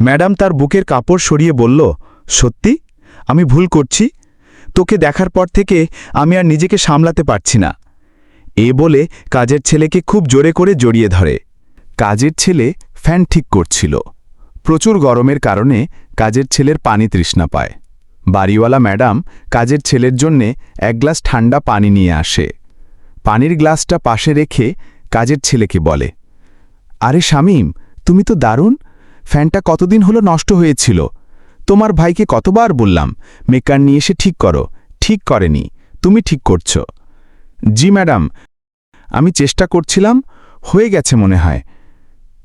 Madam তার বুকের কাপড় সরিয়ে বলল, সত্যি? আমি ভুল করছি? তোকে দেখার পর থেকে আমি আর নিজেকে সামলাতে পারছি না। এ বলে কাজের ছেলেকে খুব জোরে করে জড়িয়ে ধরে। কাজের ছেলে ফ্যান ঠিক করছিল। প্রচুর গরমের কারণে কাজের ছেলের পানি তৃষ্ণা পায়। বাড়িওয়ালা ম্যাডাম কাজের ছেলের জন্যে এক গ্লাস ঠান্ডা পানি নিয়ে আসে। পানির গ্লাসটা পাশে রেখে কাজের ছেলেকে বলে, আরে শামীম, তুমি তো দারুণ! ফ্যানটা কতদিন হলো নষ্ট হয়েছিল? তোমার ভাইকে কতবার বললাম, মেকার নিয়ে এসে ঠিক করো, ঠিক করেনি, তুমি ঠিক করছ। জি ম্যাডাম, আমি চেষ্টা করছিলাম, হয়ে গেছে মনে হয়।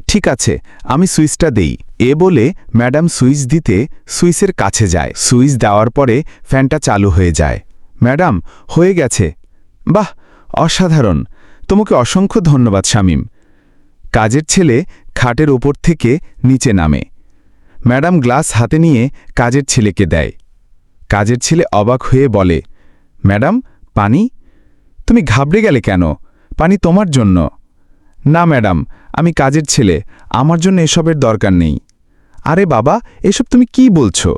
ঠিক আছে, আমি সুইচটা দেই। এ বলে ম্যাডাম সুইচ দিতে সুইচের কাছে যায়। সুইচ দেওয়ার পরে ফ্যানটা চালু হয়ে যায়। ম্যাডাম, হয়ে গেছে। বাহ, অসাধারণ। তোমাকে অসংখ্য ধন্যবাদ, শামীম। কাজের ছেলে খাটের ওপর থেকে নিচে নামে। ম্যাডাম গ্লাস হাতে নিয়ে কাজের ছেলেকে দেয়। কাজের ছেলে অবাক হয়ে বলে, ম্যাডাম, পানি? তুমি ঘাবড়ে গেলে কেন? পানি তোমার জন্য। না ম্যাডাম, আমি কাজের ছেলে, আমার জন্য এসবের দরকার নেই। আরে বাবা, এসব তুমি কি বলছো?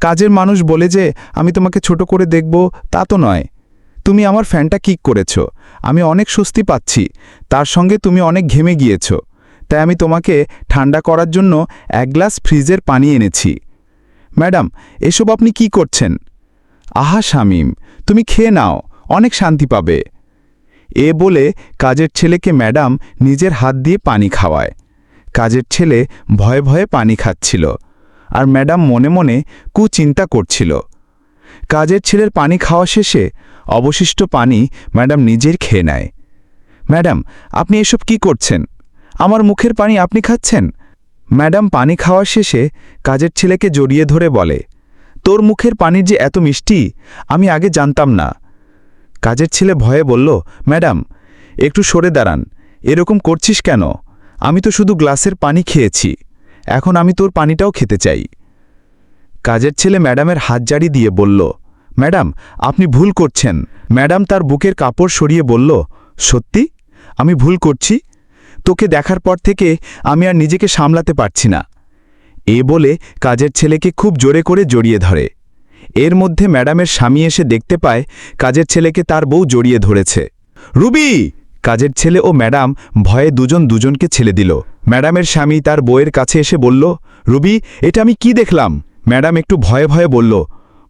কাজের মানুষ বলে যে আমি তোমাকে ছোট করে দেখব, তা তো নয়। তুমি আমার ফ্যানটা কিক করেছ। আমি অনেক স্বস্তি পাচ্ছি। তার সঙ্গে তুমি অনেক ঘেমে গিয়েছ। তাই আমি তোমাকে ঠান্ডা করার জন্য এক গ্লাস ফ্রিজের পানি এনেছি। ম্যাডাম, এসব আপনি কি করছেন? আহা শামীম, তুমি খেয়ে নাও, অনেক শান্তি পাবে। এ বলে কাজের ছেলেকে ম্যাডাম নিজের হাত দিয়ে পানি খাওয়ায়। কাজের ছেলে ভয়ে ভয়ে পানি খাচ্ছিল আর ম্যাডাম মনে মনে কুচিন্তা করছিল। কাজের ছেলের পানি খাওয়া শেষে অবশিষ্ট পানি ম্যাডাম নিজের খেয়ে নেয়। ম্যাডাম, আপনি এসব কি করছেন? আমার মুখের পানি আপনি খাচ্ছেন? ম্যাডাম, পানি খাওয়ার শেষে কাজের ছেলেকে জড়িয়ে ধরে বলে, তোর মুখের পানির যে এত মিষ্টি, আমি আগে জানতাম না। কাজের ছেলে ভয়ে বলল, ম্যাডাম, একটু সরে দাঁড়ান, এরকম করছিস কেন? আমি তো শুধু গ্লাসের পানি খেয়েছি, এখন আমি তোর পানিটাও খেতে চাই। কাজের ছেলে ম্যাডামের হাত জাড়ি দিয়ে বলল, ম্যাডাম, আপনি ভুল করছেন। ম্যাডাম তার বুকের কাপড় সরিয়ে বলল, সত্যি? আমি ভুল করছি? তোকে দেখার পর থেকে আমি আর নিজেকে সামলাতে পারছি না। এ বলে কাজের ছেলেকে খুব জোরে করে জড়িয়ে ধরে। এর মধ্যে ম্যাডামের স্বামী এসে দেখতে পায় কাজের ছেলেকে তার বউ জড়িয়ে ধরেছে। রুবি! কাজের ছেলে ও ম্যাডাম ভয়ে দুজন দুজনকে ছেলে দিল। ম্যাডামের স্বামী তার বউয়ের কাছে এসে বলল, রুবি, এটা আমি কি দেখলাম? ম্যাডাম একটু ভয়ে ভয়ে বলল,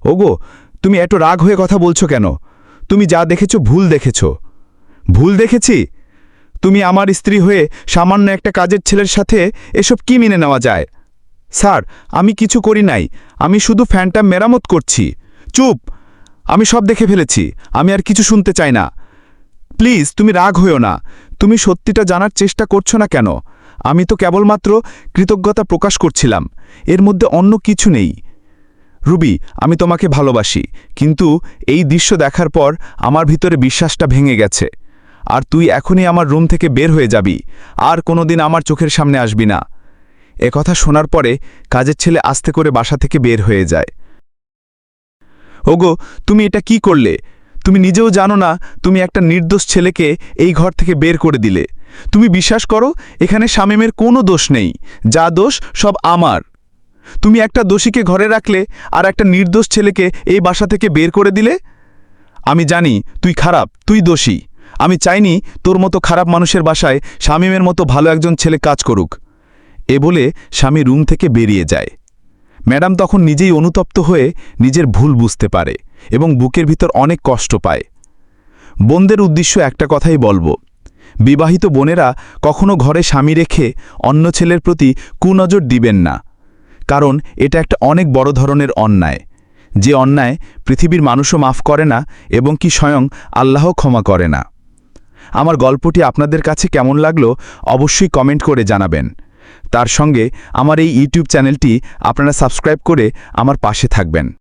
ওগো, তুমি এত রাগ হয়ে কথা বলছো কেন? তুমি যা দেখেছ ভুল দেখেছ। ভুল দেখেছি? তুমি আমার স্ত্রী হয়ে সামান্য একটা কাজের ছেলের সাথে এসব কি মেনে নেওয়া যায়? স্যার, আমি কিছু করি নাই। আমি শুধু ফ্যানটা মেরামত করছি। চুপ! আমি সব দেখে ফেলেছি। আমি আর কিছু শুনতে চাই না। প্লিজ, তুমি রাগ হইও না। তুমি সত্যিটা জানার চেষ্টা করছ না কেন? আমি তো কেবলমাত্র কৃতজ্ঞতা প্রকাশ করছিলাম। এর মধ্যে অন্য কিছু নেই। রুবি, আমি তোমাকে ভালোবাসি, কিন্তু এই দৃশ্য দেখার পর আমার ভিতরে বিশ্বাসটা ভেঙে গেছে। আর তুই এখনই আমার রুম থেকে বের হয়ে যাবি। আর কোনোদিন আমার চোখের সামনে আসবি না। কথা শোনার পরে কাজের ছেলে আস্তে করে বাসা থেকে বের হয়ে যায়। ওগো, তুমি এটা কি করলে? তুমি নিজেও জানো না, তুমি একটা নির্দোষ ছেলেকে এই ঘর থেকে বের করে দিলে। তুমি বিশ্বাস করো, এখানে শামীমের কোনো দোষ নেই। যা দোষ, সব আমার। তুমি একটা দোষীকে ঘরে রাখলে আর একটা নির্দোষ ছেলেকে এই বাসা থেকে বের করে দিলে? আমি জানি, তুই খারাপ, তুই দোষী। আমি চাইনি তোর মতো খারাপ মানুষের বাসায় শামীমের মতো ভালো একজন ছেলে কাজ করুক। এ বলে স্বামী রুম থেকে বেরিয়ে যায়। ম্যাডাম তখন নিজেই অনুতপ্ত হয়ে নিজের ভুল বুঝতে পারে এবং বুকের ভিতর অনেক কষ্ট পায়। বোনদের উদ্দেশ্য একটা কথাই বলব। বিবাহিত বোনেরা কখনো ঘরে স্বামী রেখে অন্য ছেলের প্রতি কুনজর দিবেন না। কারণ এটা একটা অনেক বড় ধরনের অন্যায়। যে অন্যায় পৃথিবীর মানুষও মাফ করে না এবং কি স্বয়ং আল্লাহ ক্ষমা করে না। আমার গল্পটি আপনাদের কাছে কেমন লাগল অবশ্যই কমেন্ট করে জানাবেন। তার সঙ্গে আমার এই ইউটিউব চ্যানেলটি আপনারা সাবস্ক্রাইব করে আমার পাশে থাকবেন।